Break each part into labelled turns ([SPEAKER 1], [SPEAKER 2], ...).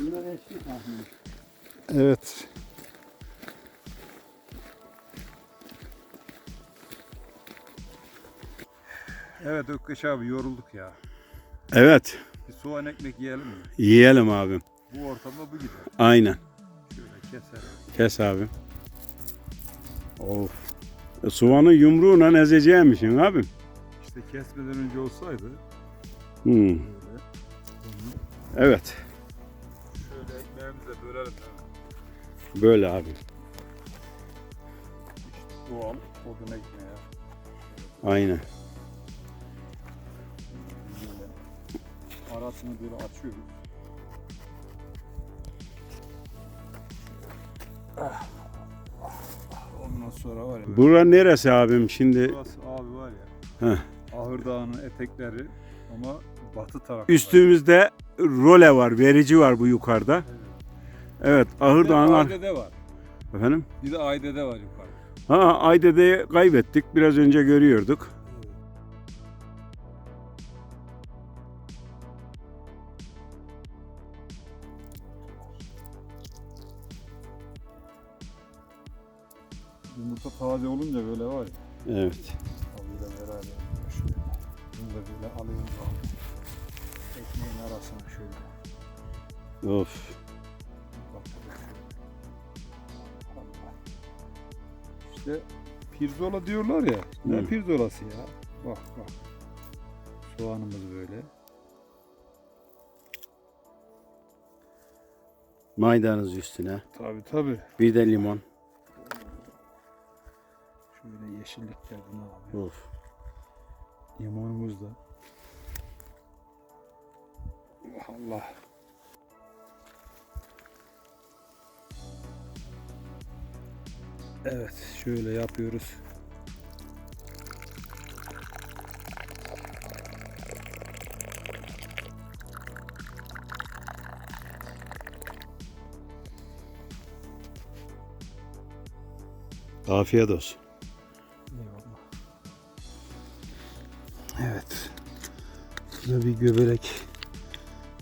[SPEAKER 1] Bunlar eski tahmin.
[SPEAKER 2] Evet.
[SPEAKER 3] Evet Ökkeş abi yorulduk ya.
[SPEAKER 2] Evet.
[SPEAKER 3] Bir soğan ekmek yiyelim mi?
[SPEAKER 2] Yiyelim abim.
[SPEAKER 3] Bu ortamda bu gider.
[SPEAKER 2] Aynen.
[SPEAKER 3] Şöyle keser.
[SPEAKER 2] Kes abi. Of. E, soğanı yumruğuna ezeceğimişsin abim.
[SPEAKER 3] İşte kesmeden önce olsaydı
[SPEAKER 2] Hmm.
[SPEAKER 3] böyle.
[SPEAKER 2] Evet.
[SPEAKER 3] Bölelim. ya.
[SPEAKER 2] Böyle abi.
[SPEAKER 3] İşte doğal odun ekmeği.
[SPEAKER 2] Aynen.
[SPEAKER 3] Böyle arasını böyle açıyoruz. Ondan sonra var ya.
[SPEAKER 2] Bura neresi abim şimdi?
[SPEAKER 3] Burası abi var ya.
[SPEAKER 2] Heh.
[SPEAKER 3] Ahır Dağı'nın etekleri ama batı tarafı.
[SPEAKER 2] Üstümüzde role var, verici var bu yukarıda. Evet, Ahır Dağı'nın ar-
[SPEAKER 3] Ayde'de var.
[SPEAKER 2] Efendim?
[SPEAKER 3] Bir de Ayde'de var yukarı.
[SPEAKER 2] Ha, Aydede'yi kaybettik. Biraz önce görüyorduk.
[SPEAKER 3] Yumurta taze olunca böyle var ya.
[SPEAKER 2] Evet.
[SPEAKER 3] Tavuğuyla beraber şöyle. Bunu da böyle alayım abi. Ekmeğin arasına şöyle.
[SPEAKER 2] Of.
[SPEAKER 3] İşte pirzola diyorlar ya. Ne
[SPEAKER 2] Hı.
[SPEAKER 3] pirzolası ya? Bak bak. Soğanımız böyle.
[SPEAKER 2] Maydanoz üstüne.
[SPEAKER 3] Tabi tabi.
[SPEAKER 2] Bir de limon.
[SPEAKER 3] Şöyle yeşillikler bunu abi.
[SPEAKER 2] Of.
[SPEAKER 3] Limonumuz da. Allah Evet şöyle yapıyoruz.
[SPEAKER 2] Afiyet olsun.
[SPEAKER 3] Eyvallah.
[SPEAKER 1] Evet. Burada bir göbelek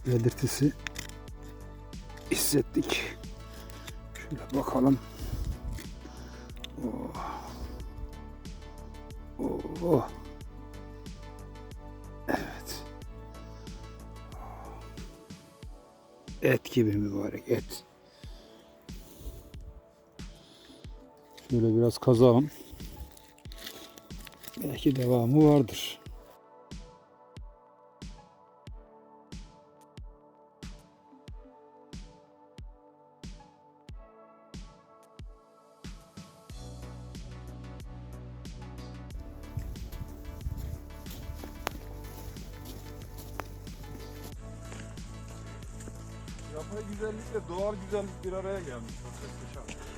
[SPEAKER 1] belirtisi hissettik. Şöyle bakalım. Oh. Oh. Evet. Et gibi mübarek et. Şöyle biraz kazalım. Belki devamı vardır.
[SPEAKER 3] Yapay güzellikle doğal güzellik bir araya gelmiş. Muhteşem.